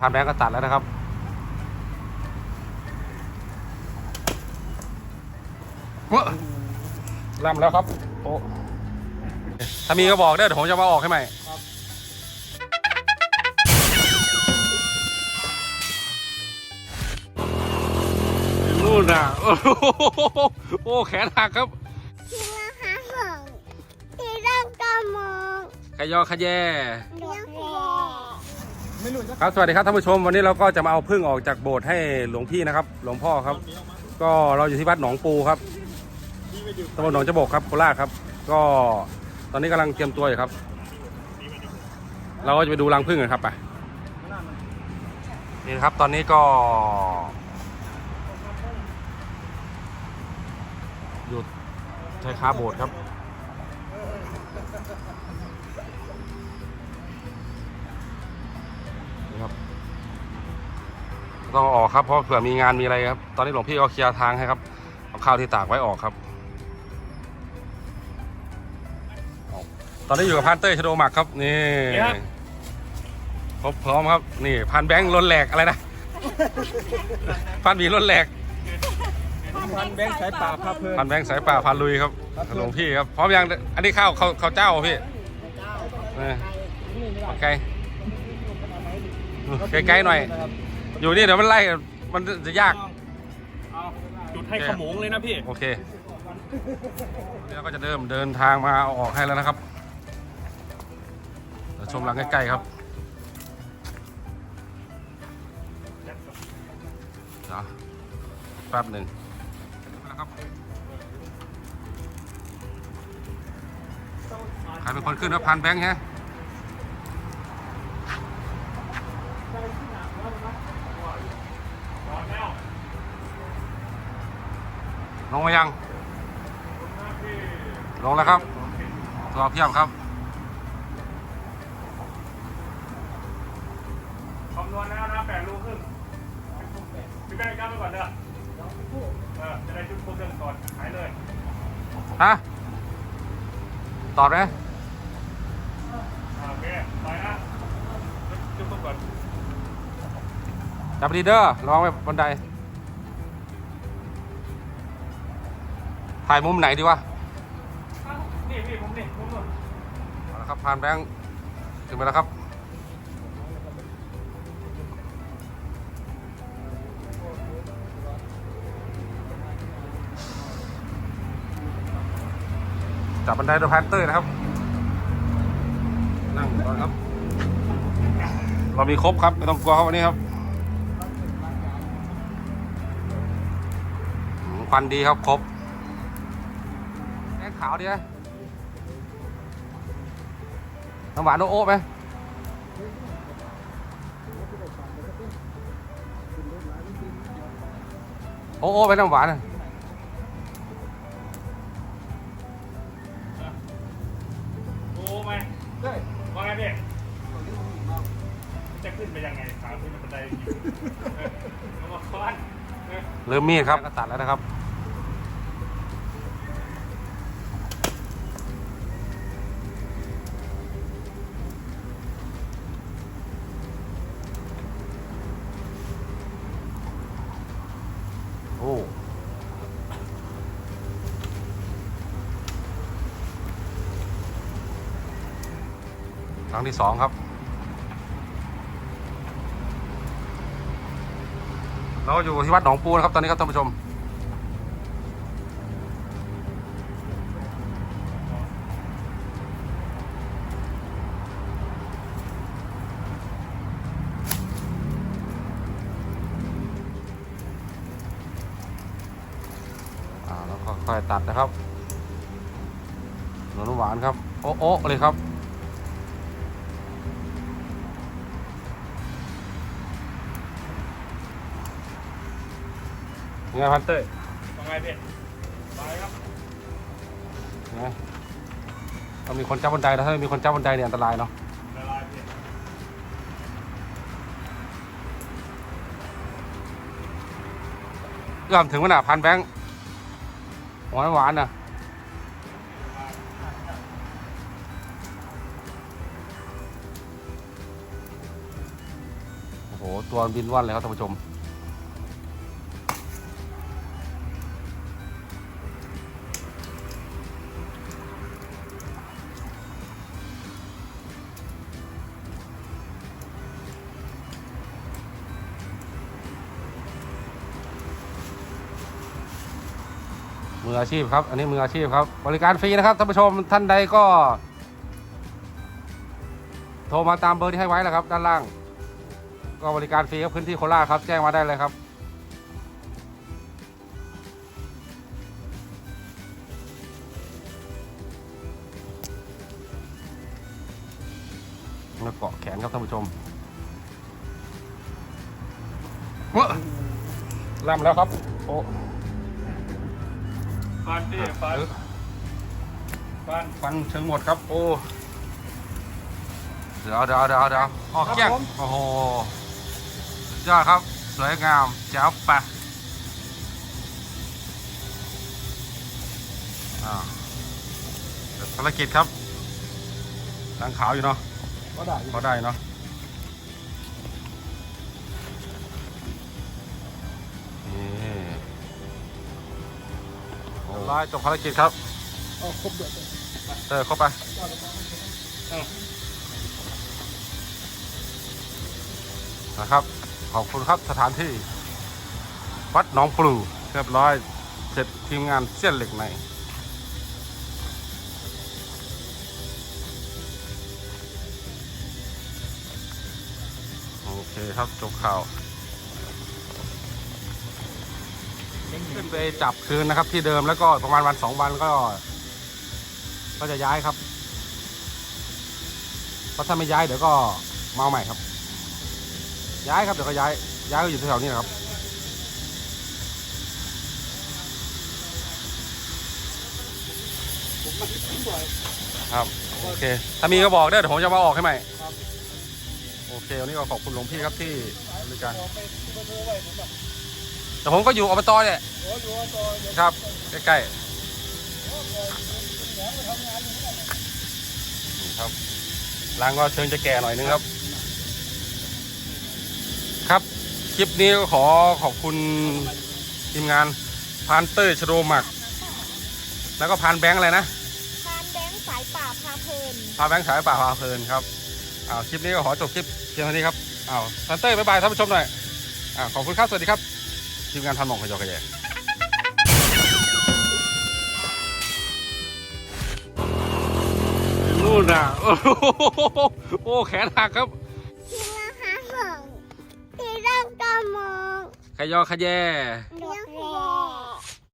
พานแบงก์ก็ตัดแล้วนะครับล่ำแล้วครับ โอ้ถ้ามีก็บอกได้เดี๋ยวผมจะมาออกให้ใหม่นู่นน่ะ โอ้โหแขนหักครับที่ราคาของที่ร่างกามองขยอขยแย ครับสวัสดีครับท่านผู้ชมวันนี้เราก็จะมาเอาพึ่งออกจากโบสถ์ให้หลวงพี่นะครับ หลวงพ่อครับ ก็เราอยู่ที่วัดหนองปูครับตำบลหนองจบกครับโคราชครับ ก็ตอนนี้กำลังเตรียมตัวอยู่ครับ เราก็จะไปดูรังพึ่งกันครับไปนี่ครับตอนนี้ก็ อยู่ชายคาโบสถ์ครับ ครับต้องเอาออกครับเพราะเผื่อมีงานมีอะไรครับ ตอนนี้หลวงพี่ก็เคลียร์ทางให้ครับเอาข้าวที่ตากไว้ออกครับเอาตอนนี้อยู่กับพันเต้ยชโดหมักครับนี่ครับครบพร้อมครับนี่พันแบงค์ล้นแหลกอะไรนะพันหมีล้นแหลกพันแบงค์สายป่าพาเพลินพันแบงค์สายป่าพันลุยครับหลวงพี่ครับพร้อมยังอันนี้ข้าวข้าวข้าวเจ้าเหรอพี่เออโอเค ไกลๆหน่อย อยู่นี่เดี๋ยวมันไล่มันจะยาก เอาจุดให้ขโมงเลยนะพี่ โอเคนี่เราก็จะเดิมเดินทางมาเอาออกให้แล้วนะครับเดี๋ยวชมหลังใกล้ๆครับเดี๋ยวแป๊บหนึ่งนะครับใครเป็นคนขึ้นว่าพันแบงค์ฮะ ลงมายัง ลงแล้วครับตัวเพียบครับคำนวณแล้วนะแปดลูกครึ่งพี่แบงค์ย้ำไปก่อนเด้อเออจะได้ชุดโคเครื่องก่อนหายเลย ฮะ ตอบไหมอ่าโอเคไปนะชุดโคก่อนจับดีเดอร์ระวังไว้บันได ถ่ายมุมไหนดีวะนี่พี่ผมนี่ผมนู่นเอาละครับผ่านแบงค์ถึงไปแล้วครับจับบันไดโดยแพนเตอร์นะครับ นั่งก่อนครับ เรามีครบครับ ไม่ต้องกลัวครับวันนี้ครับควันดีครับครบ ขาวดีนะน้ำหวานโอโอ้ไหมโอโอ้ไปน้ำหวานอะโอ้ไหมว่าไงพี่จะขึ้นไปยังไงขาขึ้นบันไดอยู่เออเอามาค้อนเออเริ่มมีดครับก็ตัดแล้วนะครับ โอ้ครั้งที่สองครับ เราอยู่ที่วัดหนองปูนะครับ ตอนนี้ครับท่านผู้ชม อ่าแล้วก็ค่อยตัดนะครับหนมหวานครับ โอ๊ะโอ๊ะเลยครับ ยังไงพันเต้ยว่าไงพี่ไปครับนะต้องมีคนจับบันไดแล้วถ้าไม่มีคนจับบันไดเนี่ยอันตรายเนาะละลายพี่เอื้อมถึงขนาดพันแบงค์ หวานหวานอะโอ้โห ตัวบินว่อนเลยครับท่านผู้ชม มืออาชีพครับ อันนี้มืออาชีพครับ บริการฟรีนะครับท่านผู้ชมท่านใดก็ โทรมาตามเบอร์ที่ให้ไว้แล้วครับ ด้านล่าง ก็บริการฟรีครับพื้นที่โคราชครับ แจ้งมาได้เลยครับแล้วเกาะแขนครับท่านผู้ชมเว้อล่ำแล้วครับ โอ้ ฟันดิฟันฟันฟันเชิงหมดครับ โอ้เดี๋ยวเดี๋ยวเดี๋ยวเดี๋ยวออกแก้งโอ้โหสุดยอดครับ สวยงามแจ๋วปะอ่าเดี๋ยวภารกิจครับล้างขาวอยู่เนาะก็ได้พอได้เนาะ ร้อยจบภารกิจครับเอาครบเดือดเออเข้าไปนะครับ ขอบคุณครับสถานที่ วัดหนองปลูเรียบร้อย เสร็จทีมงานเสี้ยนเหล็กในโอเคครับจบข่าว ขึ้นไปจับคืนนะครับ ที่เดิมแล้วก็ประมาณวันสองวันก็ ก็จะย้ายครับ เพราะถ้าไม่ย้ายเดี๋ยวก็เมาใหม่ครับ ย้ายครับเดี๋ยวก็ย้าย ย้ายก็อยู่แถวๆนี้นะครับครับ โอเค ถ้ามีก็บอกเด้เดี๋ยวผมจะมาออกให้ใหม่โอเควันนี้ก็ขอบคุณหลวงพี่ครับที่บริการ แบบแต่ผมก็อยู่อบตเนี่ยโอ้ยอยู่ว่าต่อเดี๋ยวครับใกล้โอ้ยแหวนมาทำงานอยู่เนี่ยๆนี่ครับร้านก็เชิงจะแก่หน่อยนึงครับ ครับคลิปนี้ก็ขอขอบคุณทีมงานพานเตอร์ชโดหมัก แล้วก็พานแบงค์อะไรนะทานแบงค์สายป่าพาเพลินพาแบงค์สายป่าพาเพลินครับอ้าวคลิปนี้ก็ขอจบคลิปเพียงเท่านี้ครับอ้าวทันเต้ยบ๊ายบายท่านผู้ชมหน่อยอ้าวขอบคุณครับสวัสดีครับ ทีมงานพันหมองขยอกขยะนู่นน่ะ โอ้โหโอ้แขนหักครับทีมงาหาของที่ต้องกระมองขยอกขยแยด